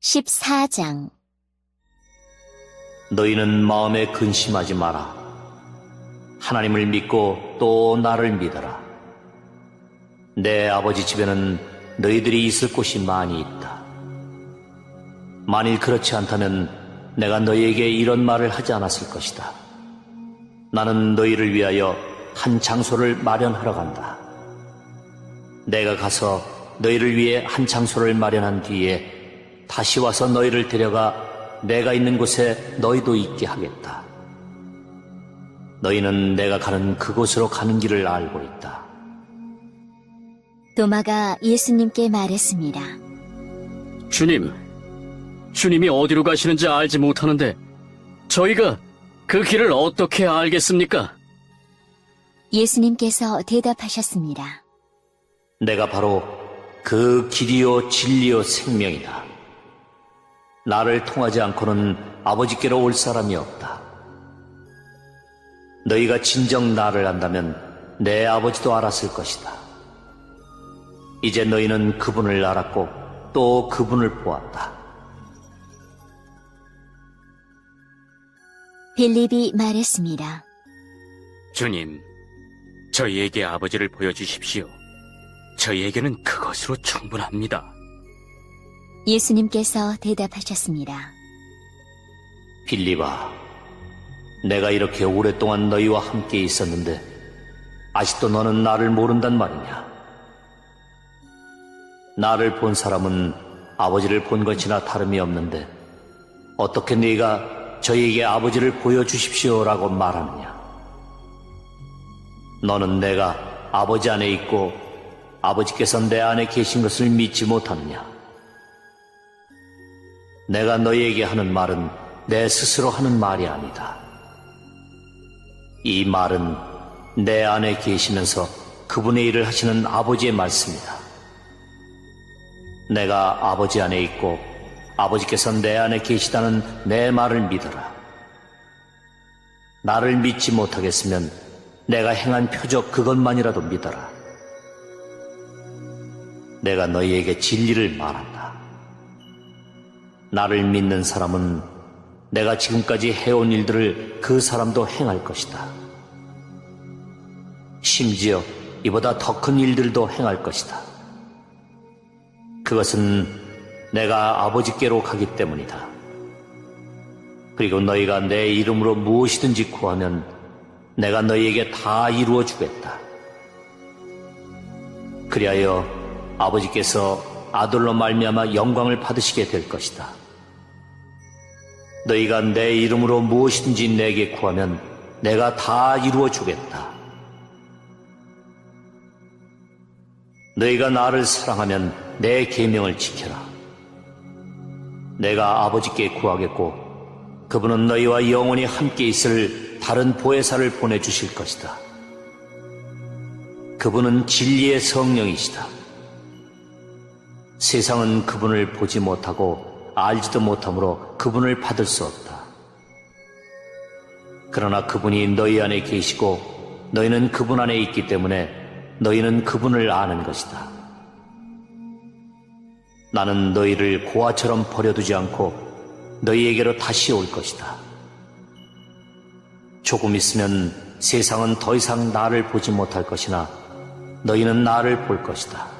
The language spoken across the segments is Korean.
14장 너희는 마음에 근심하지 마라. 하나님을 믿고 또 나를 믿어라. 내 아버지 집에는 너희들이 있을 곳이 많이 있다. 만일 그렇지 않다면 내가 너희에게 이런 말을 하지 않았을 것이다. 나는 너희를 위하여 한 장소를 마련하러 간다. 내가 가서 너희를 위해 한 장소를 마련한 뒤에 다시 와서 너희를 데려가 내가 있는 곳에 너희도 있게 하겠다. 너희는 내가 가는 그곳으로 가는 길을 알고 있다. 도마가 예수님께 말했습니다. 주님, 주님이 어디로 가시는지 알지 못하는데 저희가 그 길을 어떻게 알겠습니까? 예수님께서 대답하셨습니다. 내가 바로 그 길이요 진리요 생명이다. 나를 통하지 않고는 아버지께로 올 사람이 없다. 너희가 진정 나를 안다면 내 아버지도 알았을 것이다. 이제 너희는 그분을 알았고 또 그분을 보았다. 빌립이 말했습니다. 주님, 저희에게 아버지를 보여주십시오. 저희에게는 그것으로 충분합니다. 예수님께서 대답하셨습니다. 빌리바, 내가 이렇게 오랫동안 너희와 함께 있었는데 아직도 너는 나를 모른단 말이냐? 나를 본 사람은 아버지를 본 것이나 다름이 없는데 어떻게 네가 저희에게 아버지를 보여주십시오라고 말하느냐? 너는 내가 아버지 안에 있고 아버지께서 내 안에 계신 것을 믿지 못하느냐? 내가 너희에게 하는 말은 내 스스로 하는 말이 아니다. 이 말은 내 안에 계시면서 그분의 일을 하시는 아버지의 말씀이다. 내가 아버지 안에 있고 아버지께서 내 안에 계시다는 내 말을 믿어라. 나를 믿지 못하겠으면 내가 행한 표적 그것만이라도 믿어라. 내가 너희에게 진리를 말한다. 나를 믿는 사람은 내가 지금까지 해온 일들을 그 사람도 행할 것이다. 심지어 이보다 더 큰 일들도 행할 것이다. 그것은 내가 아버지께로 가기 때문이다. 그리고 너희가 내 이름으로 무엇이든지 구하면 내가 너희에게 다 이루어 주겠다. 그리하여 아버지께서 아들로 말미암아 영광을 받으시게 될 것이다. 너희가 내 이름으로 무엇이든지 내게 구하면 내가 다 이루어 주겠다. 너희가 나를 사랑하면 내 계명을 지켜라. 내가 아버지께 구하겠고 그분은 너희와 영원히 함께 있을 다른 보혜사를 보내주실 것이다. 그분은 진리의 성령이시다. 세상은 그분을 보지 못하고 알지도 못하므로 그분을 받을 수 없다. 그러나 그분이 너희 안에 계시고 너희는 그분 안에 있기 때문에 너희는 그분을 아는 것이다. 나는 너희를 고아처럼 버려두지 않고 너희에게로 다시 올 것이다. 조금 있으면 세상은 더 이상 나를 보지 못할 것이나 너희는 나를 볼 것이다.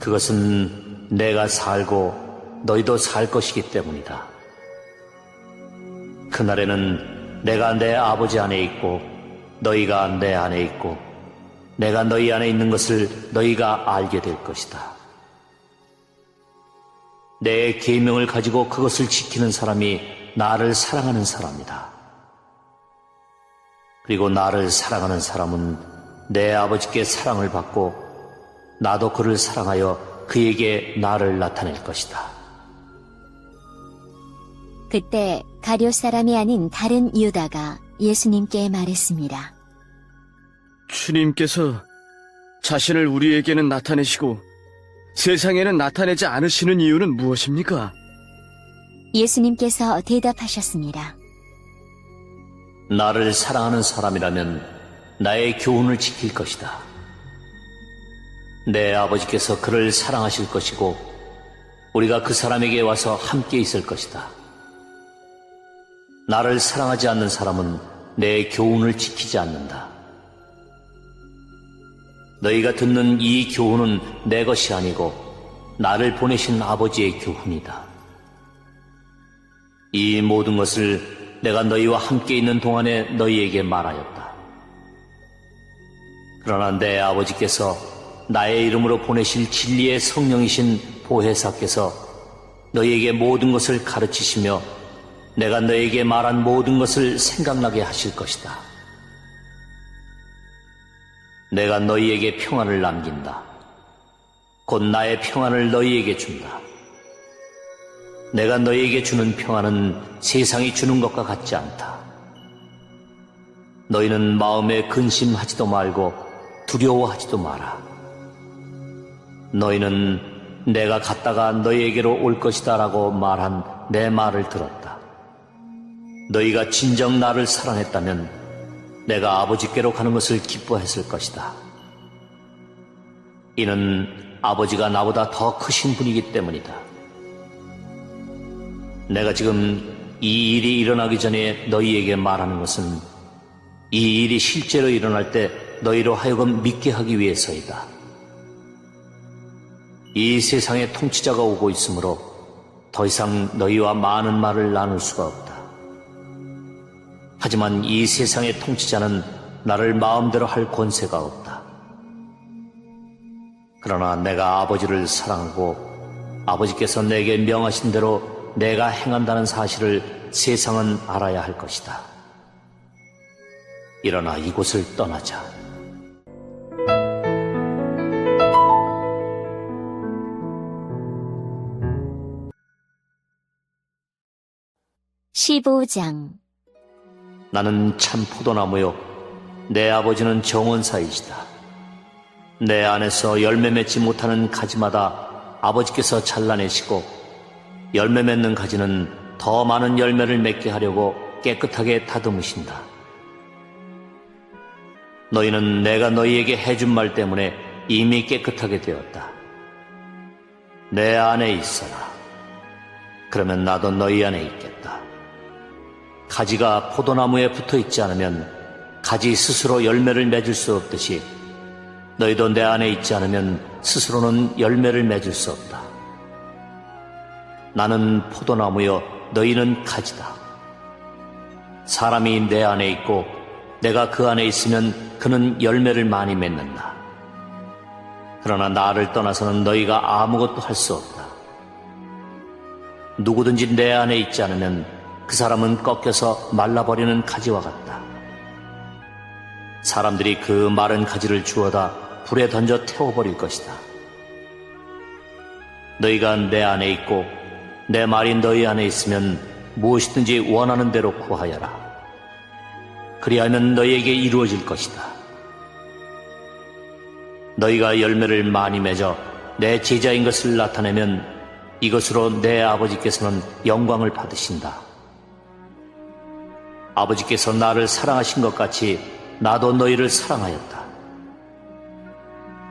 그것은 내가 살고 너희도 살 것이기 때문이다. 그날에는 내가 내 아버지 안에 있고 너희가 내 안에 있고 내가 너희 안에 있는 것을 너희가 알게 될 것이다. 내 계명을 가지고 그것을 지키는 사람이 나를 사랑하는 사람이다. 그리고 나를 사랑하는 사람은 내 아버지께 사랑을 받고 나도 그를 사랑하여 그에게 나를 나타낼 것이다. 그때 가룟 사람이 아닌 다른 유다가 예수님께 말했습니다. 주님께서 자신을 우리에게는 나타내시고 세상에는 나타내지 않으시는 이유는 무엇입니까? 예수님께서 대답하셨습니다. 나를 사랑하는 사람이라면 나의 교훈을 지킬 것이다. 내 아버지께서 그를 사랑하실 것이고 우리가 그 사람에게 와서 함께 있을 것이다. 나를 사랑하지 않는 사람은 내 교훈을 지키지 않는다. 너희가 듣는 이 교훈은 내 것이 아니고 나를 보내신 아버지의 교훈이다. 이 모든 것을 내가 너희와 함께 있는 동안에 너희에게 말하였다. 그러나 내 아버지께서 나의 이름으로 보내실 진리의 성령이신 보혜사께서 너희에게 모든 것을 가르치시며 내가 너희에게 말한 모든 것을 생각나게 하실 것이다. 내가 너희에게 평안을 남긴다. 곧 나의 평안을 너희에게 준다. 내가 너희에게 주는 평안은 세상이 주는 것과 같지 않다. 너희는 마음에 근심하지도 말고 두려워하지도 마라. 너희는 내가 갔다가 너희에게로 올 것이다 라고 말한 내 말을 들었다. 너희가 진정 나를 사랑했다면 내가 아버지께로 가는 것을 기뻐했을 것이다. 이는 아버지가 나보다 더 크신 분이기 때문이다. 내가 지금 이 일이 일어나기 전에 너희에게 말하는 것은 이 일이 실제로 일어날 때 너희로 하여금 믿게 하기 위해서이다. 이 세상의 통치자가 오고 있으므로 더 이상 너희와 많은 말을 나눌 수가 없다. 하지만 이 세상의 통치자는 나를 마음대로 할 권세가 없다. 그러나 내가 아버지를 사랑하고 아버지께서 내게 명하신 대로 내가 행한다는 사실을 세상은 알아야 할 것이다. 일어나 이곳을 떠나자. 십오 장 나는 참 포도나무요. 내 아버지는 정원사이시다. 내 안에서 열매 맺지 못하는 가지마다 아버지께서 잘라내시고 열매 맺는 가지는 더 많은 열매를 맺게 하려고 깨끗하게 다듬으신다. 너희는 내가 너희에게 해준 말 때문에 이미 깨끗하게 되었다. 내 안에 있어라. 그러면 나도 너희 안에 있겠다. 가지가 포도나무에 붙어 있지 않으면 가지 스스로 열매를 맺을 수 없듯이 너희도 내 안에 있지 않으면 스스로는 열매를 맺을 수 없다. 나는 포도나무여 너희는 가지다. 사람이 내 안에 있고 내가 그 안에 있으면 그는 열매를 많이 맺는다. 그러나 나를 떠나서는 너희가 아무것도 할 수 없다. 누구든지 내 안에 있지 않으면 그 사람은 꺾여서 말라버리는 가지와 같다. 사람들이 그 마른 가지를 주워다 불에 던져 태워버릴 것이다. 너희가 내 안에 있고 내 말이 너희 안에 있으면 무엇이든지 원하는 대로 구하여라. 그리하면 너희에게 이루어질 것이다. 너희가 열매를 많이 맺어 내 제자인 것을 나타내면 이것으로 내 아버지께서는 영광을 받으신다. 아버지께서 나를 사랑하신 것 같이 나도 너희를 사랑하였다.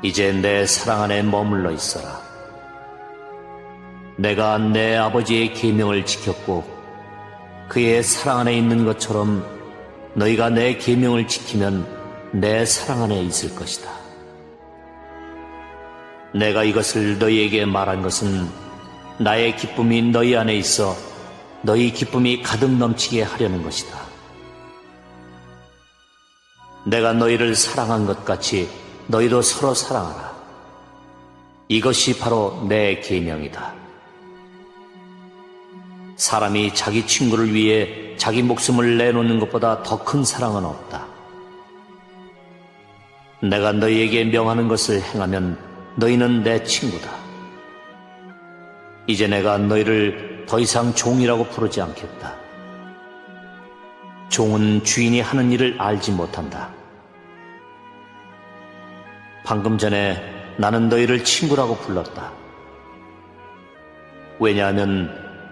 이제 내 사랑 안에 머물러 있어라. 내가 내 아버지의 계명을 지켰고 그의 사랑 안에 있는 것처럼 너희가 내 계명을 지키면 내 사랑 안에 있을 것이다. 내가 이것을 너희에게 말한 것은 나의 기쁨이 너희 안에 있어 너희 기쁨이 가득 넘치게 하려는 것이다. 내가 너희를 사랑한 것 같이 너희도 서로 사랑하라. 이것이 바로 내 계명이다. 사람이 자기 친구를 위해 자기 목숨을 내놓는 것보다 더 큰 사랑은 없다. 내가 너희에게 명하는 것을 행하면 너희는 내 친구다. 이제 내가 너희를 더 이상 종이라고 부르지 않겠다. 종은 주인이 하는 일을 알지 못한다. 방금 전에 나는 너희를 친구라고 불렀다. 왜냐하면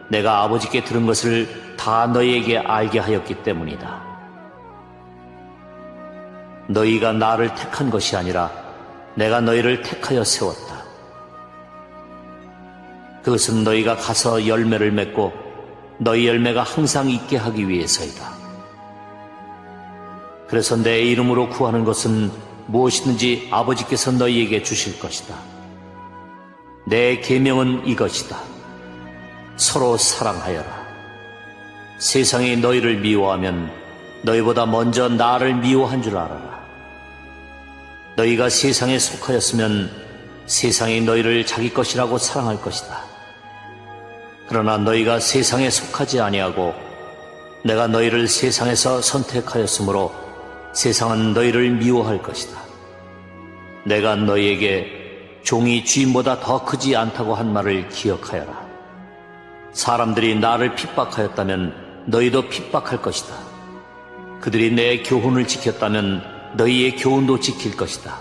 내가 아버지께 들은 것을 다 너희에게 알게 하였기 때문이다. 너희가 나를 택한 것이 아니라 내가 너희를 택하여 세웠다. 그것은 너희가 가서 열매를 맺고 너희 열매가 항상 있게 하기 위해서이다. 그래서 내 이름으로 구하는 것은 무엇이든지 아버지께서 너희에게 주실 것이다. 내 계명은 이것이다. 서로 사랑하여라. 세상이 너희를 미워하면 너희보다 먼저 나를 미워한 줄 알아라. 너희가 세상에 속하였으면 세상이 너희를 자기 것이라고 사랑할 것이다. 그러나 너희가 세상에 속하지 아니하고 내가 너희를 세상에서 선택하였으므로 세상은 너희를 미워할 것이다. 내가 너희에게 종이 주인보다 더 크지 않다고 한 말을 기억하여라. 사람들이 나를 핍박하였다면 너희도 핍박할 것이다. 그들이 내 교훈을 지켰다면 너희의 교훈도 지킬 것이다.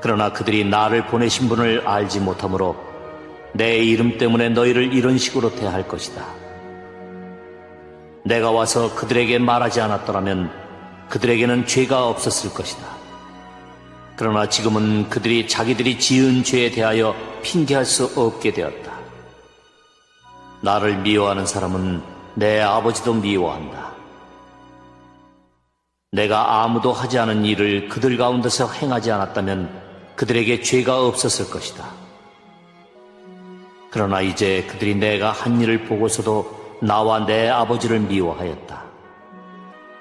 그러나 그들이 나를 보내신 분을 알지 못하므로 내 이름 때문에 너희를 이런 식으로 대할 것이다. 내가 와서 그들에게 말하지 않았더라면 그들에게는 죄가 없었을 것이다. 그러나 지금은 그들이 자기들이 지은 죄에 대하여 핑계할 수 없게 되었다. 나를 미워하는 사람은 내 아버지도 미워한다. 내가 아무도 하지 않은 일을 그들 가운데서 행하지 않았다면 그들에게 죄가 없었을 것이다. 그러나 이제 그들이 내가 한 일을 보고서도 나와 내 아버지를 미워하였다.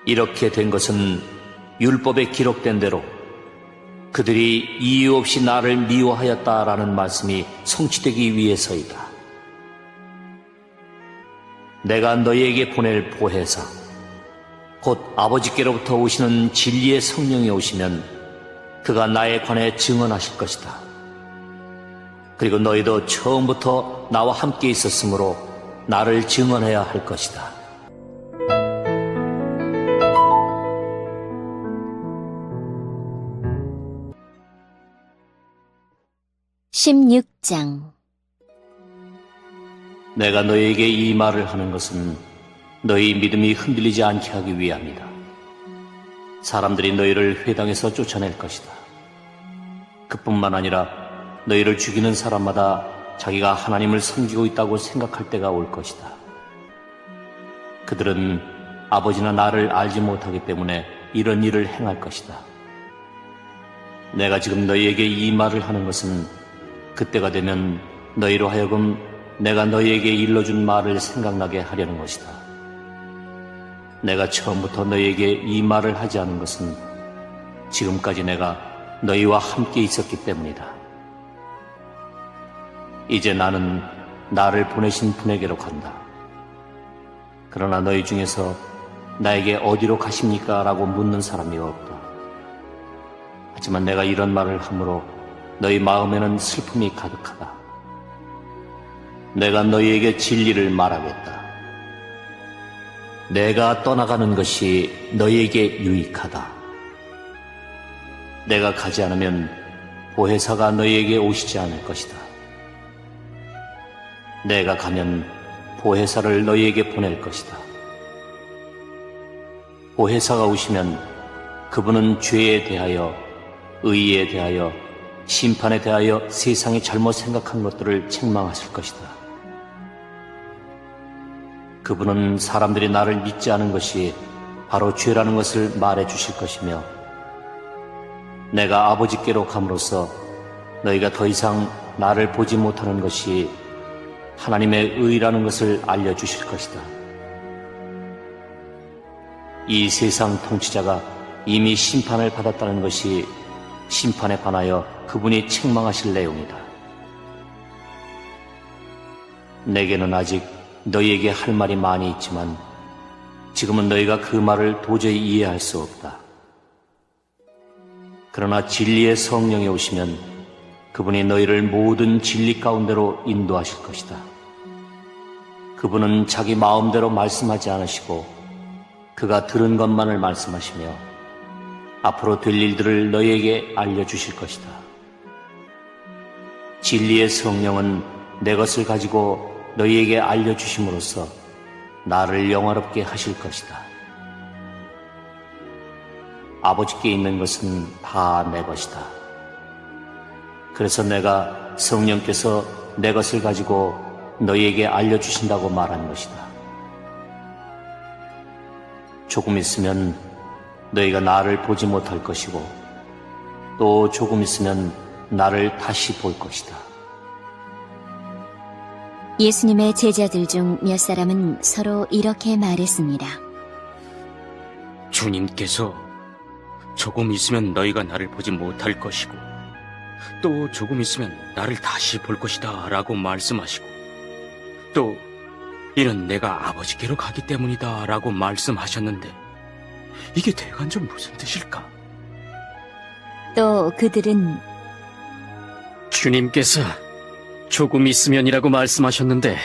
이렇게 된 것은 율법에 기록된 대로 그들이 이유 없이 나를 미워하였다라는 말씀이 성취되기 위해서이다. 내가 너희에게 보낼 보혜사, 곧 아버지께로부터 오시는 진리의 성령이 오시면 그가 나에 관해 증언하실 것이다. 그리고 너희도 처음부터 나와 함께 있었으므로 나를 증언해야 할 것이다. 십육 장 내가 너희에게 이 말을 하는 것은 너희 믿음이 흔들리지 않게 하기 위함이다. 사람들이 너희를 회당에서 쫓아낼 것이다. 그뿐만 아니라 너희를 죽이는 사람마다 자기가 하나님을 섬기고 있다고 생각할 때가 올 것이다. 그들은 아버지나 나를 알지 못하기 때문에 이런 일을 행할 것이다. 내가 지금 너희에게 이 말을 하는 것은 그때가 되면 너희로 하여금 내가 너희에게 일러준 말을 생각나게 하려는 것이다. 내가 처음부터 너희에게 이 말을 하지 않은 것은 지금까지 내가 너희와 함께 있었기 때문이다. 이제 나는 나를 보내신 분에게로 간다. 그러나 너희 중에서 나에게 어디로 가십니까? 라고 묻는 사람이 없다. 하지만 내가 이런 말을 함으로 너희 마음에는 슬픔이 가득하다. 내가 너희에게 진리를 말하겠다. 내가 떠나가는 것이 너희에게 유익하다. 내가 가지 않으면 보혜사가 너희에게 오시지 않을 것이다. 내가 가면 보혜사를 너희에게 보낼 것이다. 보혜사가 오시면 그분은 죄에 대하여, 의에 대하여, 심판에 대하여 세상이 잘못 생각한 것들을 책망하실 것이다. 그분은 사람들이 나를 믿지 않은 것이 바로 죄라는 것을 말해 주실 것이며 내가 아버지께로 감으로써 너희가 더 이상 나를 보지 못하는 것이 하나님의 의라는 것을 알려주실 것이다. 이 세상 통치자가 이미 심판을 받았다는 것이 심판에 관하여 그분이 책망하실 내용이다. 내게는 아직 너희에게 할 말이 많이 있지만 지금은 너희가 그 말을 도저히 이해할 수 없다. 그러나 진리의 성령이 오시면 그분이 너희를 모든 진리 가운데로 인도하실 것이다. 그분은 자기 마음대로 말씀하지 않으시고 그가 들은 것만을 말씀하시며 앞으로 될 일들을 너희에게 알려주실 것이다. 진리의 성령은 내 것을 가지고 너희에게 알려주심으로써 나를 영화롭게 하실 것이다. 아버지께 있는 것은 다 내 것이다. 그래서 내가 성령께서 내 것을 가지고 너희에게 알려주신다고 말한 것이다. 조금 있으면 너희가 나를 보지 못할 것이고 또 조금 있으면 나를 다시 볼 것이다. 예수님의 제자들 중 몇 사람은 서로 이렇게 말했습니다. 주님께서 조금 있으면 너희가 나를 보지 못할 것이고 또 조금 있으면 나를 다시 볼 것이다 라고 말씀하시고 또 이는 내가 아버지께로 가기 때문이다 라고 말씀하셨는데 이게 대관절 무슨 뜻일까? 또 그들은 주님께서 조금 있으면이라고 말씀하셨는데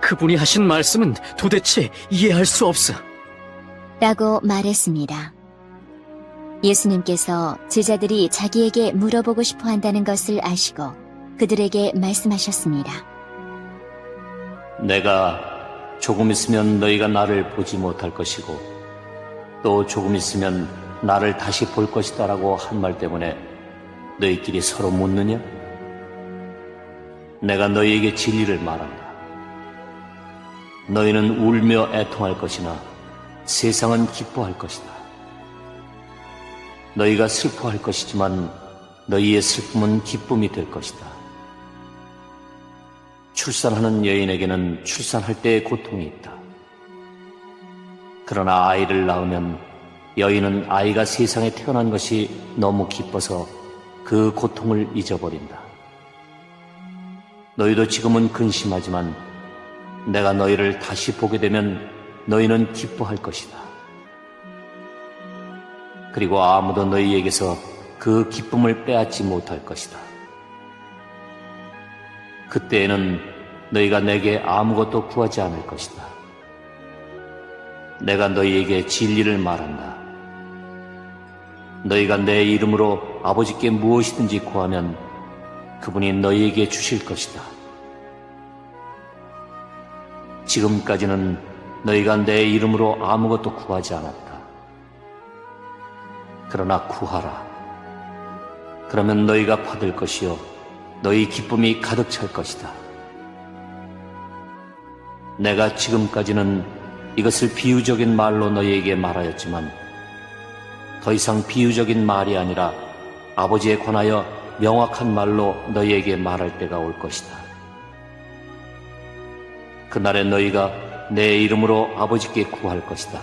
그분이 하신 말씀은 도대체 이해할 수 없어. 라고 말했습니다. 예수님께서 제자들이 자기에게 물어보고 싶어 한다는 것을 아시고 그들에게 말씀하셨습니다. 내가 조금 있으면 너희가 나를 보지 못할 것이고 또 조금 있으면 나를 다시 볼 것이다 라고 한 말 때문에 너희끼리 서로 묻느냐? 내가 너희에게 진리를 말한다. 너희는 울며 애통할 것이나 세상은 기뻐할 것이다. 너희가 슬퍼할 것이지만 너희의 슬픔은 기쁨이 될 것이다. 출산하는 여인에게는 출산할 때의 고통이 있다. 그러나 아이를 낳으면 여인은 아이가 세상에 태어난 것이 너무 기뻐서 그 고통을 잊어버린다. 너희도 지금은 근심하지만 내가 너희를 다시 보게 되면 너희는 기뻐할 것이다. 그리고 아무도 너희에게서 그 기쁨을 빼앗지 못할 것이다. 그때에는 너희가 내게 아무것도 구하지 않을 것이다. 내가 너희에게 진리를 말한다. 너희가 내 이름으로 아버지께 무엇이든지 구하면 그분이 너희에게 주실 것이다. 지금까지는 너희가 내 이름으로 아무것도 구하지 않았다. 그러나 구하라. 그러면 너희가 받을 것이요. 너희 기쁨이 가득 찰 것이다. 내가 지금까지는 이것을 비유적인 말로 너희에게 말하였지만 더 이상 비유적인 말이 아니라 아버지에 관하여 명확한 말로 너희에게 말할 때가 올 것이다. 그날에 너희가 내 이름으로 아버지께 구할 것이다.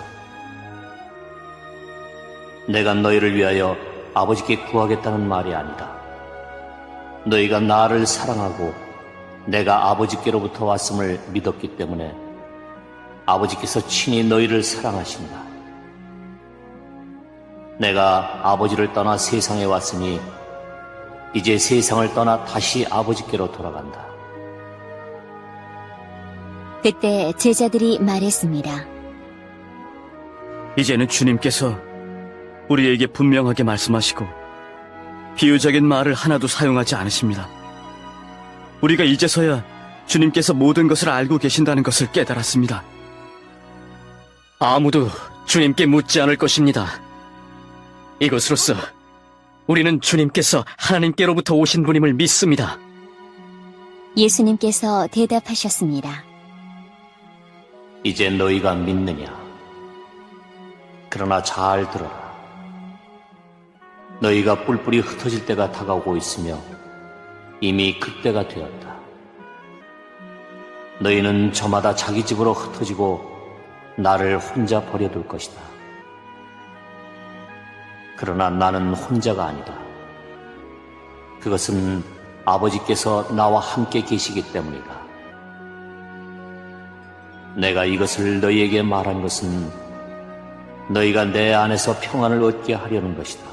내가 너희를 위하여 아버지께 구하겠다는 말이 아니다. 너희가 나를 사랑하고 내가 아버지께로부터 왔음을 믿었기 때문에 아버지께서 친히 너희를 사랑하신다. 내가 아버지를 떠나 세상에 왔으니 이제 세상을 떠나 다시 아버지께로 돌아간다. 그때 제자들이 말했습니다. 이제는 주님께서 우리에게 분명하게 말씀하시고 비유적인 말을 하나도 사용하지 않으십니다. 우리가 이제서야 주님께서 모든 것을 알고 계신다는 것을 깨달았습니다. 아무도 주님께 묻지 않을 것입니다. 이것으로써 우리는 주님께서 하나님께로부터 오신 분임을 믿습니다. 예수님께서 대답하셨습니다. 이제 너희가 믿느냐? 그러나 잘 들어라. 너희가 뿔뿔이 흩어질 때가 다가오고 있으며 이미 그때가 되었다. 너희는 저마다 자기 집으로 흩어지고 나를 혼자 버려둘 것이다. 그러나 나는 혼자가 아니다. 그것은 아버지께서 나와 함께 계시기 때문이다. 내가 이것을 너희에게 말한 것은 너희가 내 안에서 평안을 얻게 하려는 것이다.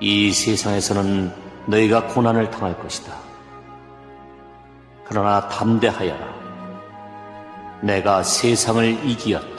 이 세상에서는 너희가 고난을 당할 것이다. 그러나 담대하여라. 내가 세상을 이기었다.